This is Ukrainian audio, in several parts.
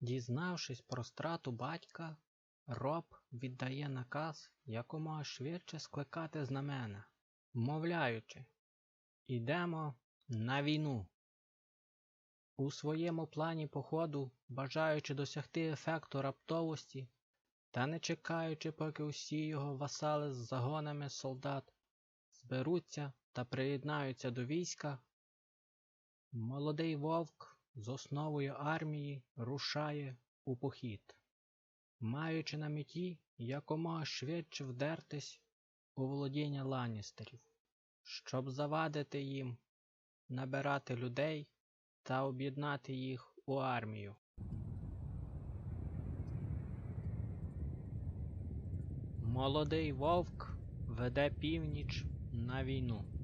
Дізнавшись про страту батька, роб віддає наказ якомога швидше скликати знамена, мовляючи Ідемо на війну. У своєму плані походу, бажаючи досягти ефекту раптовості та не чекаючи, поки усі його васали з загонами солдат зберуться та приєднаються до війська, молодий вовк з основою армії рушає у похід, маючи на меті якомога швидше вдертись у володіння ланістерів, щоб завадити їм набирати людей та об'єднати їх у армію. Молодий вовк веде північ на війну.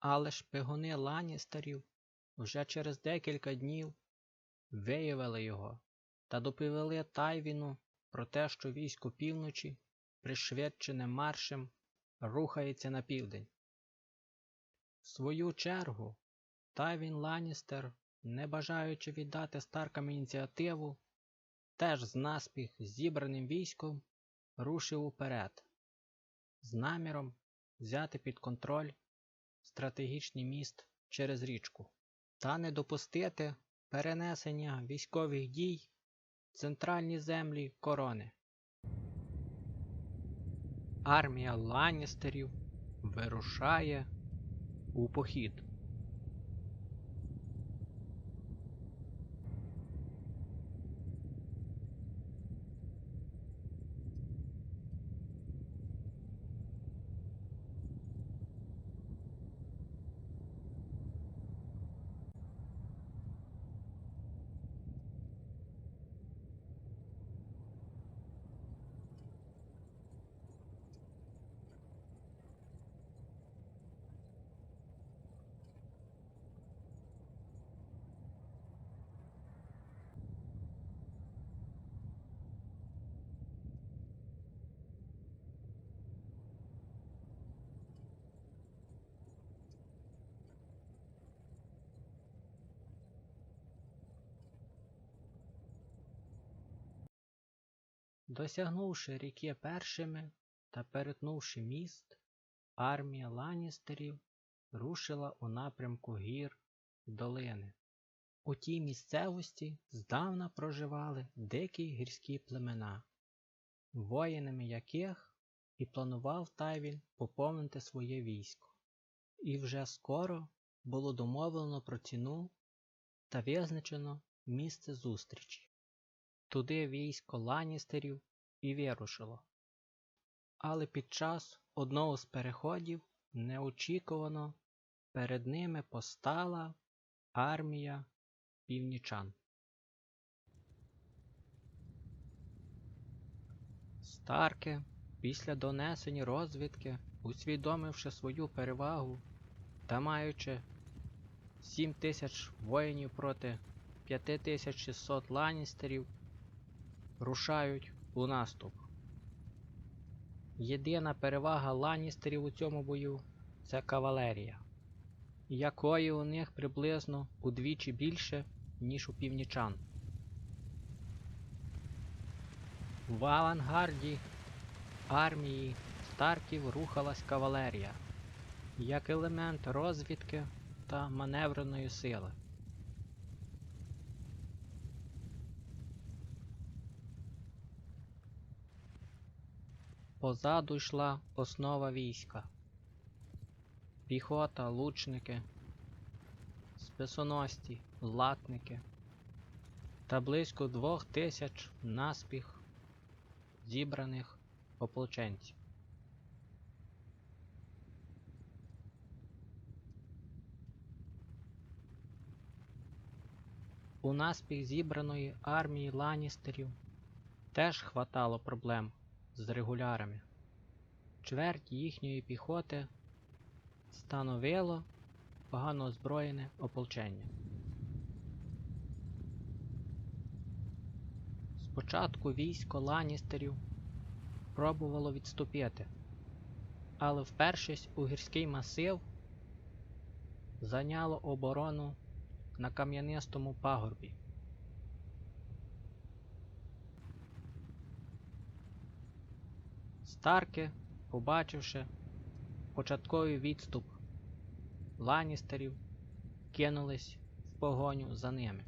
Але шпигуни Ланністерів вже через декілька днів виявили його та доповіли Тайвіну про те, що військо півночі пришвидшеним маршем рухається на південь. В свою чергу, Тайвін Ланністер, не бажаючи віддати Старкам ініціативу, теж з наспіх зібраним військом рушив уперед, з наміром взяти під контроль стратегічний міст через річку та не допустити перенесення військових дій в центральні землі корони. Армія Ланністерів вирушає у похід. Досягнувши ріки першими та перетнувши міст, армія Ланністерів рушила у напрямку гір й долини. У тій місцевості здавна проживали дикі гірські племена, воїнами яких і планував Тайвін поповнити своє військо. І вже скоро було домовлено про ціну та визначено місце зустрічі. Туди військо Ланністерів і вирушило. Але під час одного з переходів неочікувано перед ними постала армія північан. Старки, після донесення розвідки, усвідомивши свою перевагу та маючи 7 тисяч воїнів проти 5600 ланістерів, рушають у наступ. Єдина перевага ланістерів у цьому бою це кавалерія, якої у них приблизно удвічі більше, ніж у північан. В авангарді армії Старків рухалась кавалерія як елемент розвідки та маневреної сили. Позаду йшла основа війська. Піхота, лучники, списоносці, латники та близько двох тисяч наспіх зібраних ополченців. У наспіх зібраної армії ланістерів теж хватало проблем з регулярами. Чверть їхньої піхоти становило погано озброєне ополчення. Спочатку військо ланістерів пробувало відступити, але впершись у гірський масив зайняло оборону на кам'янистому пагорбі. Старки, побачивши початковий відступ ланістерів, кинулись в погоню за ними.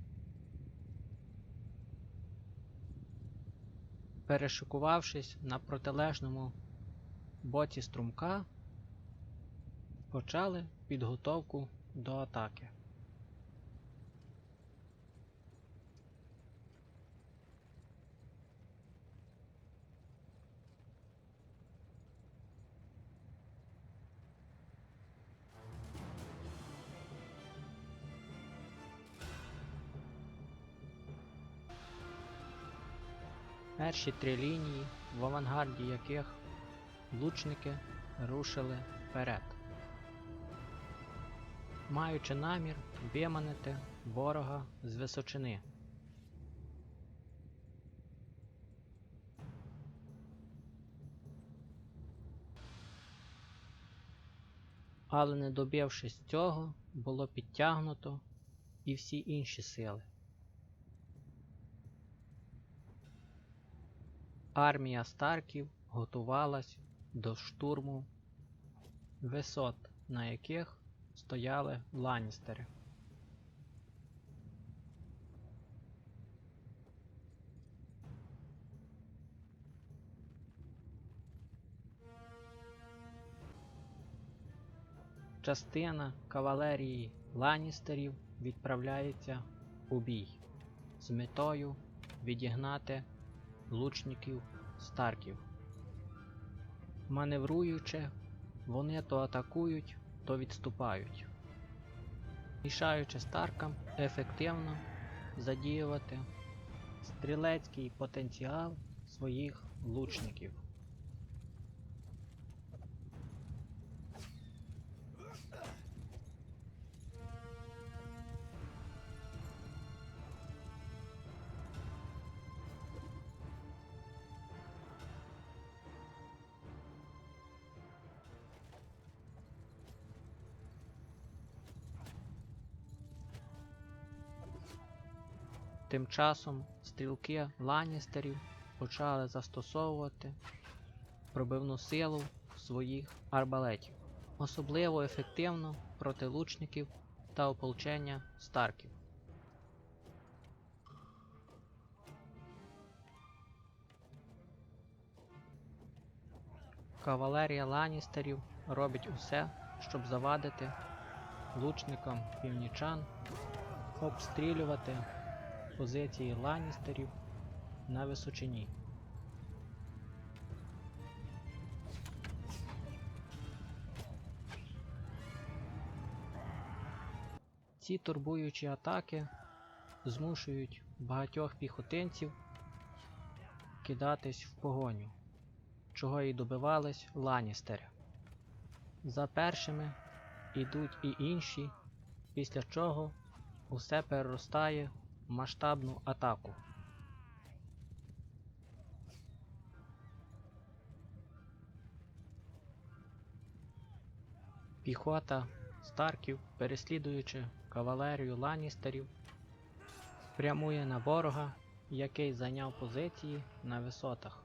Перешикувавшись на протилежному боці струмка, почали підготовку до атаки. Перші три лінії, в авангарді яких лучники рушили вперед, маючи намір виманити ворога з височини. Але не добившись цього, було підтягнуто і всі інші сили. Армія Старків готувалась до штурму висот, на яких стояли ланістери. Частина кавалерії ланістерів відправляється у бій з метою відігнати лучників Старків. Маневруючи, вони то атакують, то відступають, мішаючи Старкам ефективно задіювати стрілецький потенціал своїх лучників. Тим часом стрілки ланістерів почали застосовувати пробивну силу своїх арбалетів, особливо ефективно проти лучників та ополчення старків. Кавалерія ланістерів робить усе, щоб завадити лучникам північан обстрілювати позиції ланістерів на височині. Ці турбуючі атаки змушують багатьох піхотинців кидатись в погоню, чого і добивались ланістери. За першими йдуть і інші, після чого усе переростає масштабну атаку. Піхота старків, переслідуючи кавалерію ланістерів, прямує на ворога, який зайняв позиції на висотах.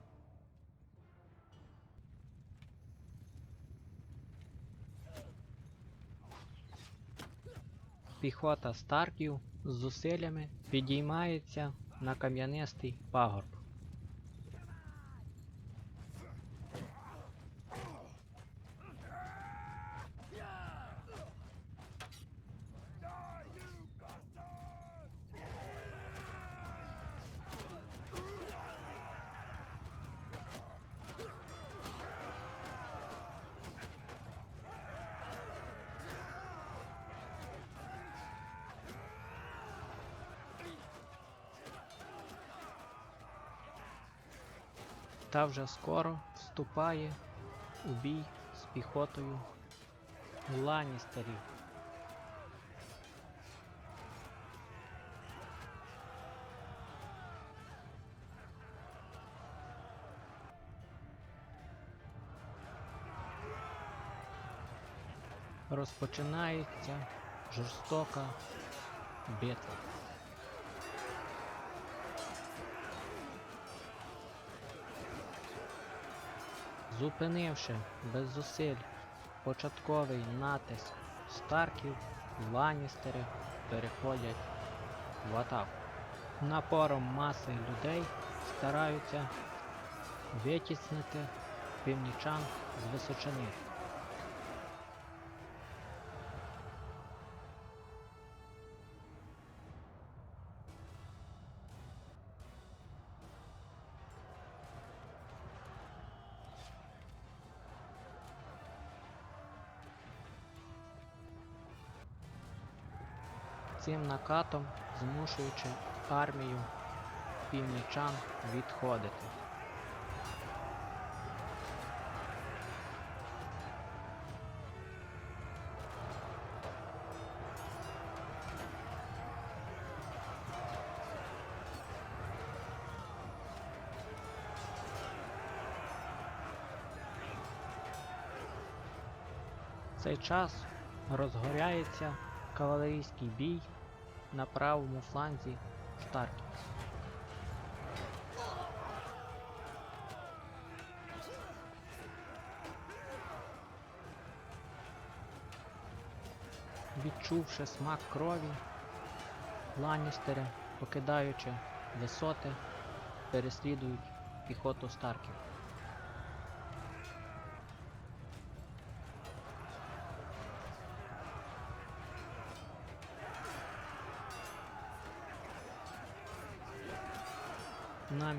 Піхота старків зусиллями підіймається на кам'янистий пагорб. Та вже скоро вступає у бій з піхотою Ланністерів. Розпочинається жорстока битва. Зупинивши без зусиль початковий натиск Старків, Ланністери переходять в атаку. Напором маси людей стараються витіснити північан з височини. Цим накатом змушуючи армію північан відходити. В цей час розгоряється кавалерійський бій на правому фланзі Старків. Відчувши смак крові, Ланністери, покидаючи висоти, переслідують піхоту Старків.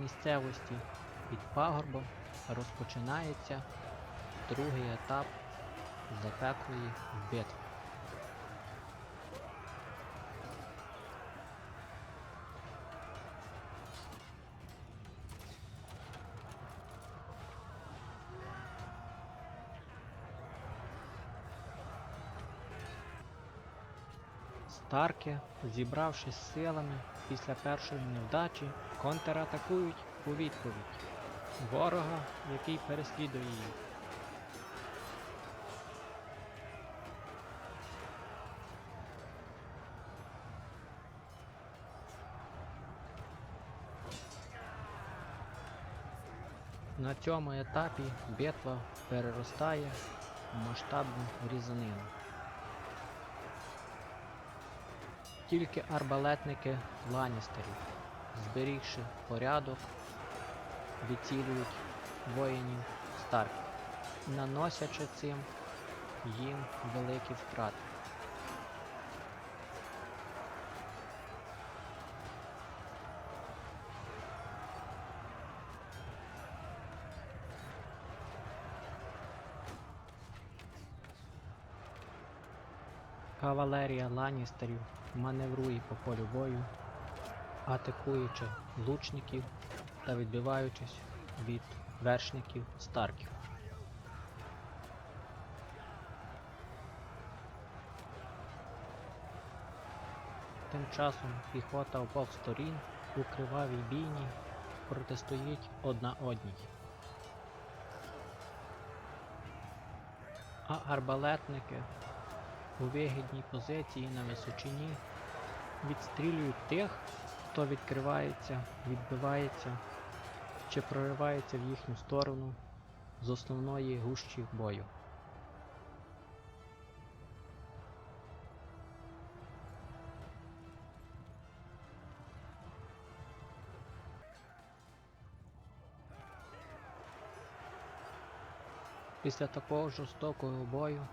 Місцевості під пагорбом розпочинається другий етап запеклої битви. Старки, зібравшись силами після першої невдачі, контратакують у відповідь ворога, який переслідує їх. На цьому етапі битва переростає в масштабну різанину. Тільки арбалетники Ланністерів, зберігши порядок, відцілюють воїнів Старків, наносячи цим їм великі втрати. Кавалерія Ланністерів маневрує по полю бою, атакуючи лучників та відбиваючись від вершників Старків. Тим часом піхота обох сторін у кривавій бійні протистоїть одна одній. а арбалетники у вигідній позиції на височині відстрілюють тих, хто відкривається, відбивається чи проривається в їхню сторону з основної гущі бою. Після такого жорстокого бою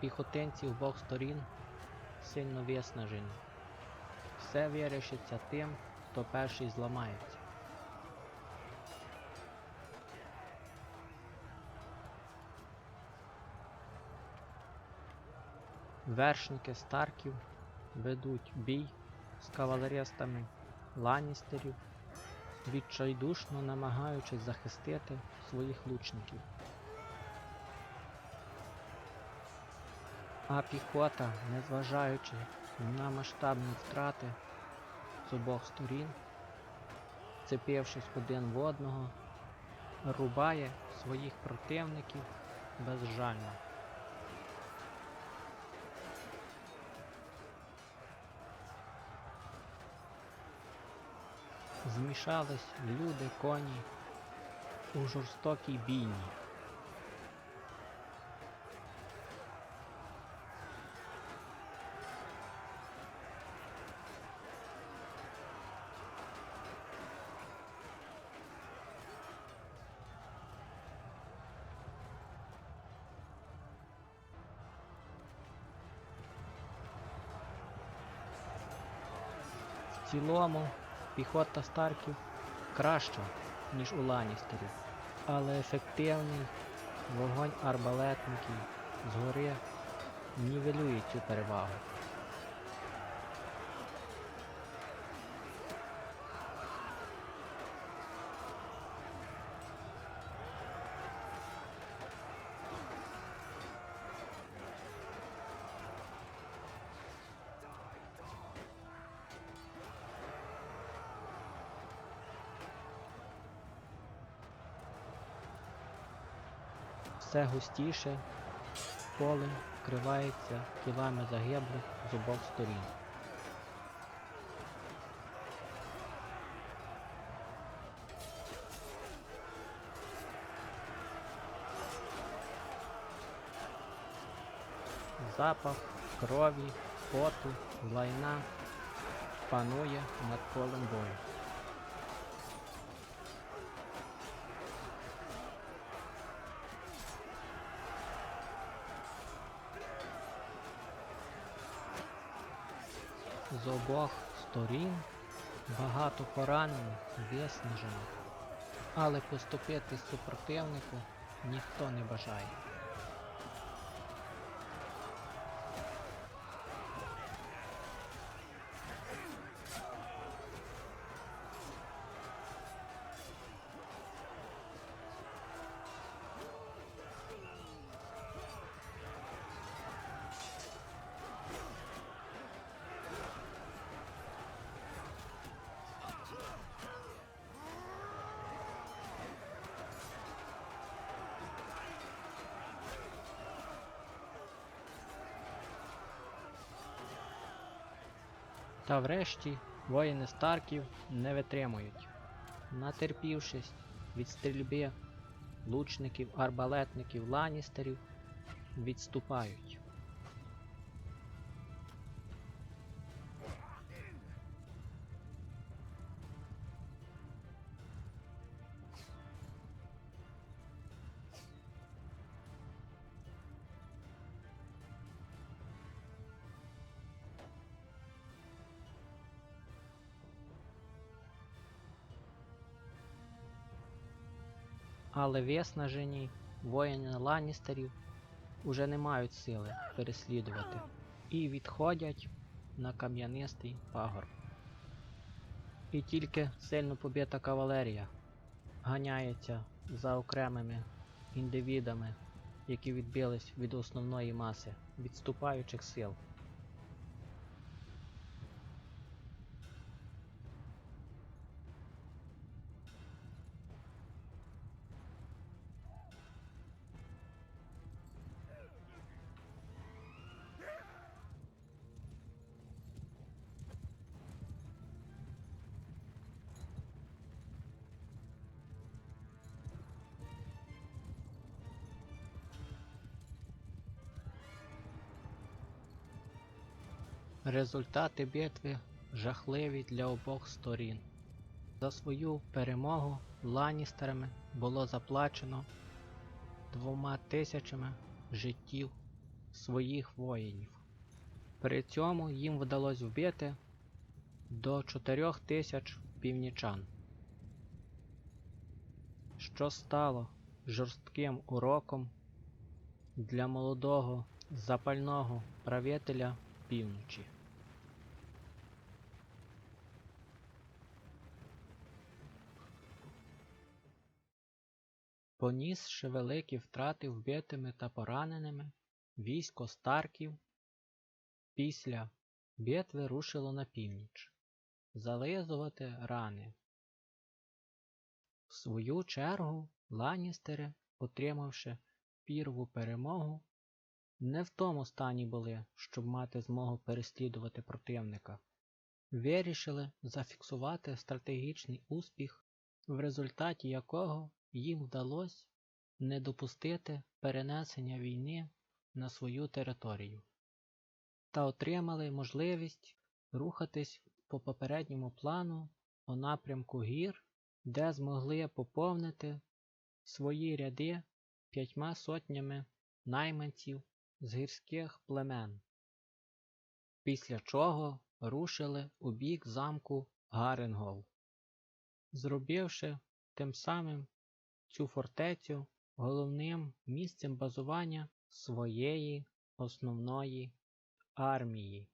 піхотинці обох сторін сильно виснажені. Все вирішиться тим, хто перший зламається. Вершники Старків ведуть бій з кавалеристами Ланністерів, відчайдушно намагаючись захистити своїх лучників. А піхота, незважаючи на масштабні втрати з обох сторін, цепившись один в одного, рубає своїх противників безжально. Змішались люди, коні у жорстокій бійні. В цілому піхота Старків краща, ніж у Ланністерів, але ефективний вогонь арбалетників згори нівелює цю перевагу. Густіше полем вкривається тілами загиблих з обох сторін. Запах крові, поту, лайна панує над полем бою. З обох сторін багато поранених, виснажених, але поступити супротивнику ніхто не бажає. Та врешті воїни Старків не витримують. Натерпівшись від стрільби лучників, арбалетників, ланістерів, відступають. Але виснажені воїни Ланністерів уже не мають сили переслідувати і відходять на кам'янистий пагорб. І тільки сильно побита кавалерія ганяється за окремими індивідами, які відбились від основної маси відступаючих сил. Результати битви жахливі для обох сторін. За свою перемогу Ланністерами було заплачено двома тисячами життів своїх воїнів. При цьому їм вдалося вбити до 4 тисяч північан, що стало жорстким уроком для молодого запального правителя півночі. Понісши великі втрати вбитими та пораненими, військо Старків після битви рушило на північ зализувати рани. В свою чергу Ланністери, отримавши пірву перемогу, не в тому стані були, щоб мати змогу переслідувати противника. Вирішили зафіксувати стратегічний успіх, в результаті якого їм вдалося не допустити перенесення війни на свою територію та отримали можливість рухатись по попередньому плану у напрямку гір, де змогли поповнити свої ряди п'ятьма сотнями найманців з гірських племен, після чого рушили у бік замку Гаренгол, зробивши тим самим цю фортецю головним місцем базування своєї основної армії.